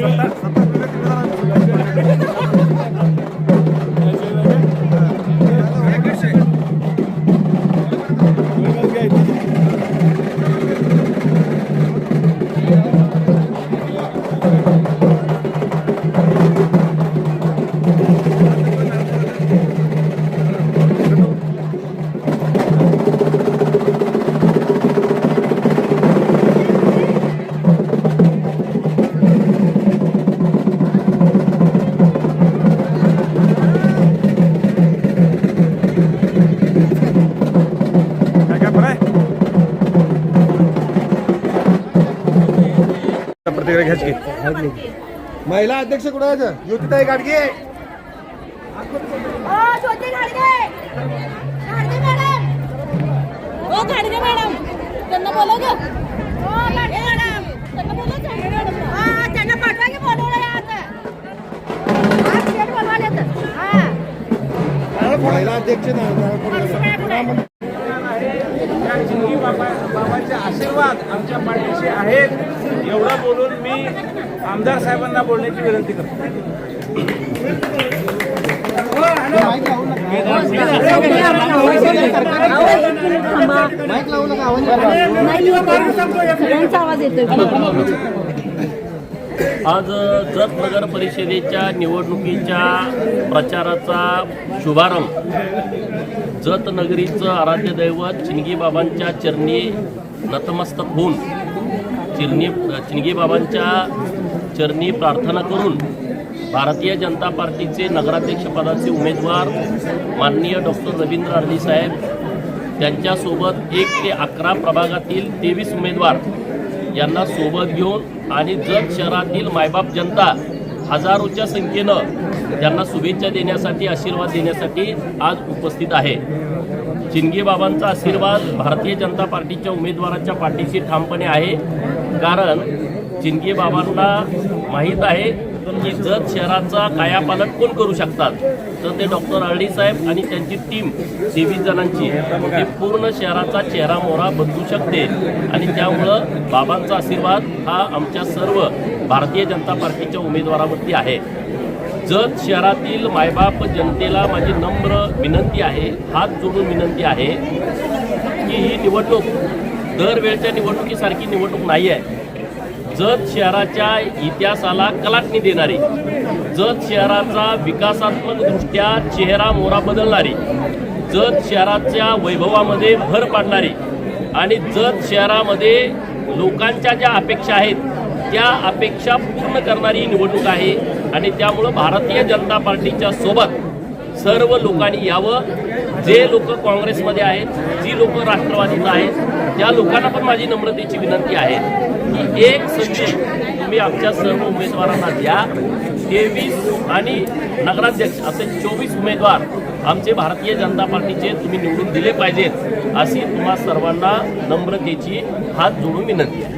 トヨタ प्रतिक्रिया घ्यायची. की महिला अध्यक्ष कुठे आहेत? युतीताई गाडगे. त्यांना बोलव त्यांना पाठवा की बोलवलं आता. महिला अध्यक्ष ना- बाबा बाबांचे आशीर्वाद आमच्या पाठीशी आहेत. एवढं बोलून मी आमदार साहेबांना बोलण्याची विनंती करतो. आवाज आज जत नगर परिषदेच्या निवडणुकीच्या प्रचाराचा शुभारंभ जत नगरीचं आराध्य दैवत चिनगीबाबांच्या चरणी नतमस्तक होऊन चिरणी चिनगीबाबांच्या चरणी प्रार्थना करून भारतीय जनता पार्टीचे नगराध्यक्षपदाचे उमेदवार माननीय डॉक्टर रवींद्र अडली साहेब त्यांच्यासोबत एक ते अकरा प्रभागातील तेवीस उमेदवार यांना सोबत घेऊन आणि जत शहरातील मायबाप जनता हजारोच्या संख्येनं त्यांना शुभेच्छा देण्यासाठी आशीर्वाद देण्यासाठी आज उपस्थित आहे. चिंगे बाबांचा आशीर्वाद भारतीय जनता पार्टीच्या उमेदवाराच्या पाठीशी ठामपणे आहे. कारण चिंगे बाबांना माहीत आहे की जत शहराचा कायापालट कोण करू शकतात? तर ते डॉक्टर अळडी साहेब आणि त्यांची टीम तेवीस जणांची. हे पूर्ण शहराचा चेहरा मोहरा बदलू शकते. आणि त्यामुळं बाबांचा आशीर्वाद हा आमच्या सर्व भारतीय जनता पार्टीच्या उमेदवारावरती आहे. जत शहरातील मायबाप जनतेला माझी नम्र विनंती आहे हात जोडून विनंती आहे की ही निवडणूक दरवेळच्या निवडणुकीसारखी निवडणूक नाही आहे जत शहराच्या इतिहासाला कलाटणी देणारी जत शहराचा विकासात्मक दृष्ट्या चेहरा मोरा बदलणारी जत शहराच्या वैभवामध्ये भर पाडणारी आणि जत शहरामध्ये लोकांच्या ज्या अपेक्षा आहेत त्या अपेक्षा पूर्ण करणारी निवडणूक आहे. आणि त्यामुळं भारतीय जनता पार्टीच्या सोबत सर्व लोकांनी यावं. जे लोक काँग्रेसमध्ये आहेत जी लोक राष्ट्रवादीत आहेत त्या लोकांना पण माझी नम्रतेची विनंती आहे की एक संधी तुम्ही आमच्या सर्व उमेदवारांना द्या. तेवीस आणि नगराध्यक्ष असे चोवीस उमेदवार आमचे भारतीय जनता पार्टीचे तुम्ही निवडून दिले पाहिजेत अशी तुम्हा सर्वांना नम्रतेची हात जोडून विनंती आहे.